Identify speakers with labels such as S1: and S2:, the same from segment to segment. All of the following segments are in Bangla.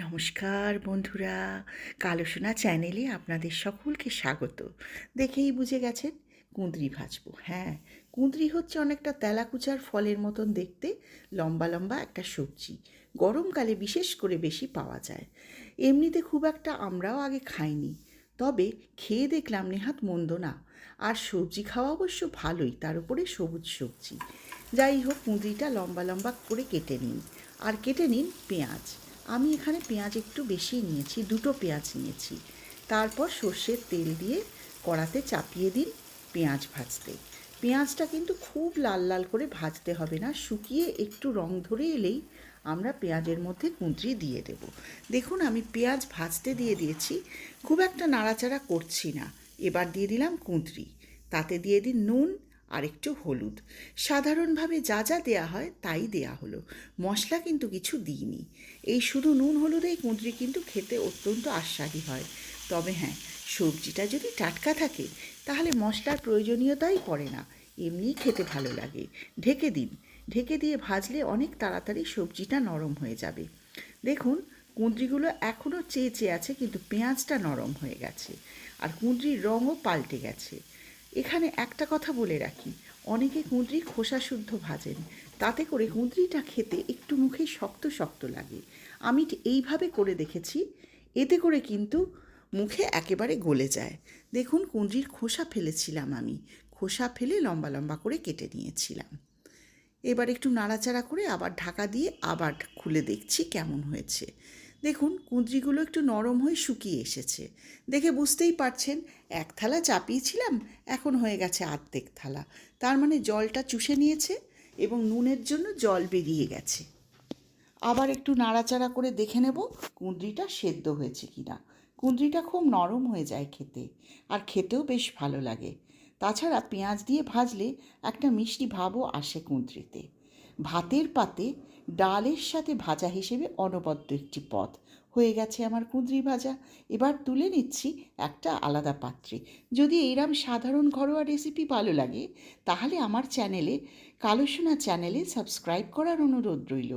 S1: নমস্কার বন্ধুরা, কালোসোনা চ্যানেলে আপনাদের সকলকে স্বাগত। দেখেই বুঝে গেছেন, কুঁদরি ভাজবো হ্যাঁ। কুঁদরি হচ্ছে অনেকটা তেলাকুচার ফলের মতন দেখতে, লম্বা লম্বা একটা সবজি। গরমকালে বিশেষ করে বেশি পাওয়া যায়। এমনিতে খুব একটা আমরাও আগে খাইনি। তবে খেয়ে দেখলাম নেহাত মন্দ না। আর সবজি খাওয়া অবশ্য ভালোই, তার উপরে সবুজ সবজি। যাই হোক, কুঁদরিটা লম্বা লম্বা করে কেটে নিন। আর কেটে নিন পেঁয়াজ। আমি এখানে পেঁয়াজ একটু বেশি নিয়েছি, দুটো পেঁয়াজ নিয়েছি। তারপর সর্ষের তেল দিয়ে কড়াতে চাপিয়ে দিন পেঁয়াজ ভাজতে। পেঁয়াজটা কিন্তু খুব লাল লাল করে ভাজতে হবে না, শুকিয়ে একটু রং ধরে এলেই আমরা পেঁয়াজের মধ্যে কুঁদরি দিয়ে দেব। দেখুন, আমি পেঁয়াজ ভাজতে দিয়ে দিয়েছি, খুব একটা নাড়াচাড়া করছি না। এবার দিয়ে দিলাম কুঁদরি। তাতে দিয়ে দিন নুন আর একটু হলুদ। সাধারণভাবে যা যা দেয়া হয় তাই দেয়া হলো। মশলা কিন্তু কিছু দিইনি। এই শুধু নুন হলুদেই কুঁদরি কিন্তু খেতে অত্যন্ত আস্বাদী হয়। তবে হ্যাঁ সবজিটা যদি টাটকা থাকে, তাহলে মশলার প্রয়োজনীয়তাই পড়ে না। এমনিই খেতে ভালো লাগে। ঢেকে দিন। ঢেকে দিয়ে ভাজলে অনেক তাড়াতাড়ি সবজিটা নরম হয়ে যাবে। দেখুন, কুঁদরিগুলো এখনও চেয়ে চেয়ে আছে, কিন্তু পেঁয়াজটা নরম হয়ে গেছে। আর কুঁদরির রঙও পাল্টে গেছে। এখানে একটা কথা বলে রাখি। অনেকে কুঁদরি খোসা শুদ্ধ ভাজেন। তাতে করে কুঁদরিটা খেতে একটু মুখে শক্ত শক্ত লাগে। আমি এইভাবে করে দেখেছি। এতে করে কিন্তু মুখে একেবারে গলে যায়। দেখুন, কুঁদরির খোসা ফেলেছিলাম আমি। খোসা ফেলে লম্বা লম্বা করে কেটে নিয়েছিলাম। এবার একটু নাড়াচাড়া করে আবার ঢাকা দিয়ে আবার খুলে দেখছি কেমন হয়েছে। দেখুন, কুঁদরিগুলো একটু নরম হয়ে শুকিয়ে এসেছে। দেখে বুঝতেই পারছেন, এক থালা চাপিয়েছিলাম, এখন হয়ে গেছে আর্ধেক থালা। তার মানে জলটা চুষে নিয়েছে এবং নুনের জন্য জল বেরিয়ে গেছে। আবার একটু নাড়াচাড়া করে দেখে নেব কুঁদরিটা সেদ্ধ হয়েছে কি না কুঁদরিটা খুব নরম হয়ে যায় খেতে আর খেতেও বেশ ভালো লাগে। তাছাড়া পেঁয়াজ দিয়ে ভাজলে একটা মিষ্টি ভাবও আসে কুঁদরিতে। ভাতের পাতে ডালের সাথে ভাজা হিসেবে অনবদ্য একটি পদ। হয়ে গেছে আমার কুঁদরি ভাজা। এবার তুলে নিচ্ছি একটা আলাদা পাত্রে। যদি এইরকম সাধারণ ঘরোয়া রেসিপি ভালো লাগে, তাহলে আমার চ্যানেলে, কালোসোনা চ্যানেলে সাবস্ক্রাইব করার অনুরোধ রইল।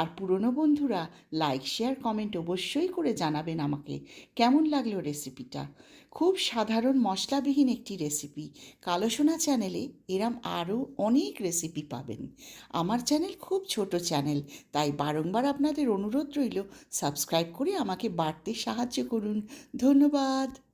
S1: আর পুরনো বন্ধুরা লাইক শেয়ার কমেন্ট অবশ্যই করে জানাবেন আমাকে কেমন লাগল রেসিপিটা খুব সাধারণ, মশলাবিহীন একটি রেসিপি কালোসোনা চ্যানেলে এরম আরও অনেক রেসিপি পাবেন। আমার চ্যানেল খুব ছোট চ্যানেল, তাই বারংবার আপনাদের অনুরোধ রইল সাবস্ক্রাইব করে আমাকে বাড়তে সাহায্য করুন। ধন্যবাদ।